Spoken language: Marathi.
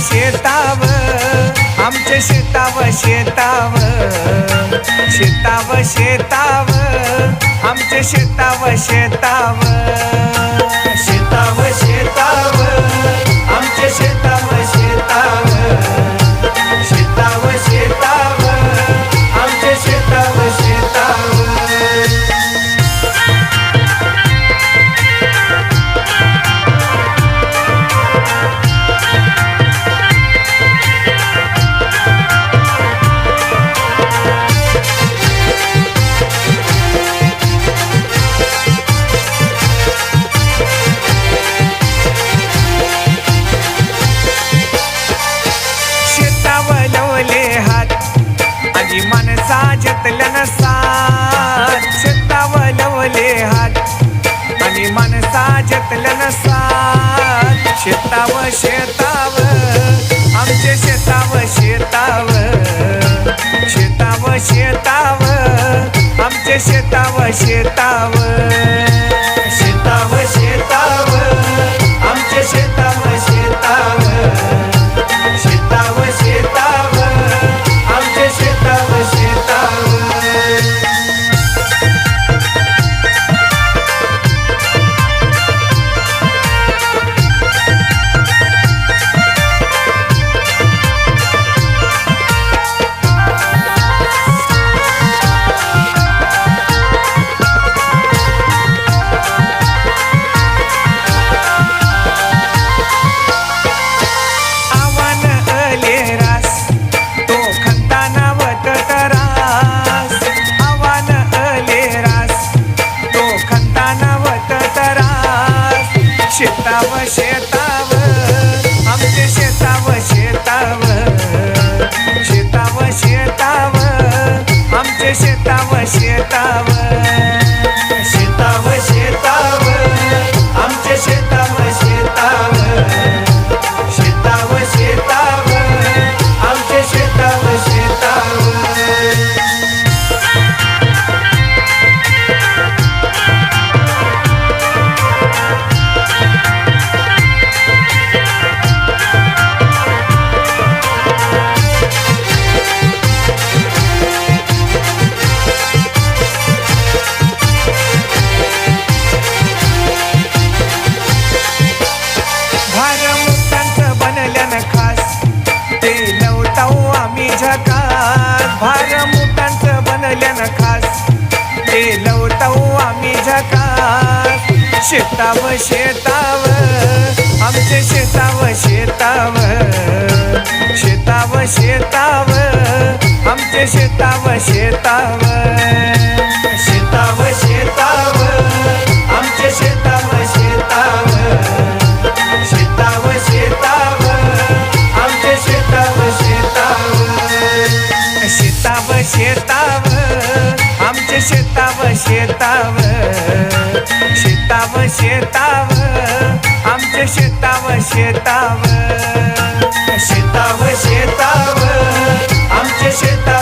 शेताव आमचे शेताव शेताव शेताव शेताव आमचे शेताव शेताव शेताव शेताव घातलं सात शेताव शेताव. आमचे शेताव शेताव. शेताव शेताव. आमचे शेताव शेताव. शेताव शेताव. आमचे शेताव शेताव. शेताव शेताव. शेताव शेताव आम्ही झकास बनल्या बनल्यानं खास ते लवताऊ हो आम्ही झकास शेताव शेताव आमचे शेताव शेताव शेताव शेताव आमचे शेताव शेताव शेताव शेताव शेताव शेताव शेताव आमच्या शेताव शेताव शेताव शेताव आमच्या शेता